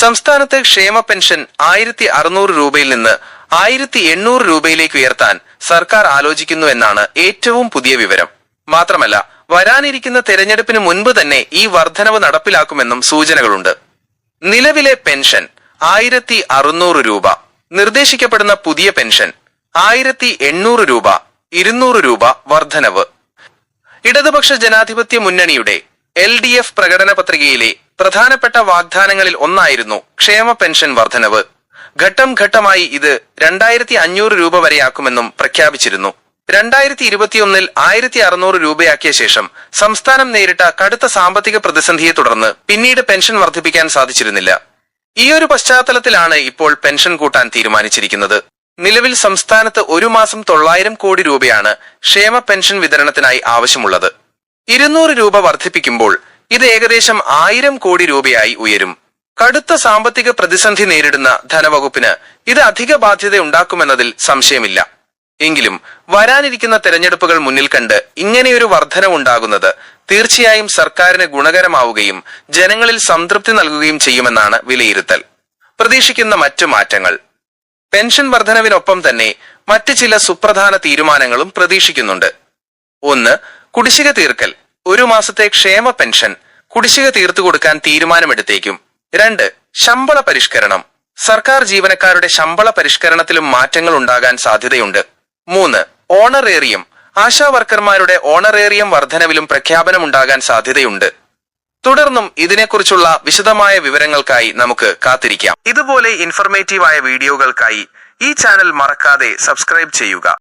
സംസ്ഥാനത്ത് ക്ഷേമ പെൻഷൻ ആയിരത്തി അറുന്നൂറ് രൂപയിൽ നിന്ന് ആയിരത്തി എണ്ണൂറ് രൂപയിലേക്ക് ഉയർത്താൻ സർക്കാർ ആലോചിക്കുന്നു എന്നാണ് ഏറ്റവും പുതിയ വിവരം. മാത്രമല്ല വരാനിരിക്കുന്ന തെരഞ്ഞെടുപ്പിന് മുൻപ് തന്നെ ഈ വർധനവ് നടപ്പിലാക്കുമെന്നും സൂചനകളുണ്ട്. നിലവിലെ പെൻഷൻ ആയിരത്തി അറുന്നൂറ് രൂപ നിർദ്ദേശിക്കപ്പെടുന്ന പുതിയ പെൻഷൻ ആയിരത്തി എണ്ണൂറ് രൂപ ഇരുന്നൂറ് രൂപ വർധനവ്. ഇടതുപക്ഷ ജനാധിപത്യ മുന്നണിയുടെ എൽ ഡി എഫ് പ്രകടന പത്രികയിലെ പ്രധാനപ്പെട്ട വാഗ്ദാനങ്ങളിൽ ഒന്നായിരുന്നു ക്ഷേമ പെൻഷൻ വർധനവ്. ഘട്ടം ഘട്ടമായി ഇത് രണ്ടായിരത്തി അഞ്ഞൂറ് രൂപ വരെയാക്കുമെന്നും പ്രഖ്യാപിച്ചിരുന്നു. രണ്ടായിരത്തി ഇരുപത്തിയൊന്നിൽ ആയിരത്തി അറുന്നൂറ് രൂപയാക്കിയ ശേഷം സംസ്ഥാനം നേരിട്ട കടുത്ത സാമ്പത്തിക പ്രതിസന്ധിയെ തുടർന്ന് പിന്നീട് പെൻഷൻ വർദ്ധിപ്പിക്കാൻ സാധിച്ചിരുന്നില്ല. ഈയൊരു പശ്ചാത്തലത്തിലാണ് ഇപ്പോൾ പെൻഷൻ കൂട്ടാൻ തീരുമാനിച്ചിരിക്കുന്നത്. നിലവിൽ സംസ്ഥാനത്ത് ഒരു മാസം തൊള്ളായിരം കോടി രൂപയാണ് ക്ഷേമ പെൻഷൻ വിതരണത്തിനായി ആവശ്യമുള്ളത്. ഇരുന്നൂറ് രൂപ വർദ്ധിപ്പിക്കുമ്പോൾ ഇത് ഏകദേശം ആയിരം കോടി രൂപയായി ഉയരും. കടുത്ത സാമ്പത്തിക പ്രതിസന്ധി നേരിടുന്ന ധനവകുപ്പിന് ഇത് അധിക ബാധ്യത ഉണ്ടാക്കുമെന്നതിൽ സംശയമില്ല. എങ്കിലും വരാനിരിക്കുന്ന തെരഞ്ഞെടുപ്പുകൾ മുന്നിൽ കണ്ട് ഇങ്ങനെയൊരു വർധനവുണ്ടാകുന്നത് തീർച്ചയായും സർക്കാരിന് ഗുണകരമാവുകയും ജനങ്ങളിൽ സംതൃപ്തി നൽകുകയും ചെയ്യുമെന്നാണ് വിലയിരുത്തൽ. പ്രതീക്ഷിക്കുന്ന മറ്റു മാറ്റങ്ങൾ. പെൻഷൻ വർധനവിനൊപ്പം തന്നെ മറ്റ് ചില സുപ്രധാന തീരുമാനങ്ങളും പ്രതീക്ഷിക്കുന്നുണ്ട്. ഒന്ന് കുടിശ്ശിക തീർക്കൽ. ഒരു മാസത്തെ ക്ഷേമ പെൻഷൻ കുടിശ്ശിക തീർത്തു കൊടുക്കാൻ തീരുമാനമെടുത്തേക്കും. രണ്ട് ശമ്പള പരിഷ്കരണം. സർക്കാർ ജീവനക്കാരുടെ ശമ്പള പരിഷ്കരണത്തിലും മാറ്റങ്ങൾ ഉണ്ടാകാൻ സാധ്യതയുണ്ട്. മൂന്ന് ഓണറേറിയം. ആശാ വർക്കർമാരുടെ ഓണറേറിയം വർധനവിലും പ്രഖ്യാപനം പ്രഖ്യാപനമുണ്ടാകാൻ സാധ്യതയുണ്ട്. തുടർന്നും ഇതിനെക്കുറിച്ചുള്ള വിശദമായ വിവരങ്ങൾക്കായി നമുക്ക് കാത്തിരിക്കാം. ഇതുപോലെ ഇൻഫർമേറ്റീവായ വീഡിയോകൾക്കായി ഈ ചാനൽ മറക്കാതെ സബ്സ്ക്രൈബ് ചെയ്യുക.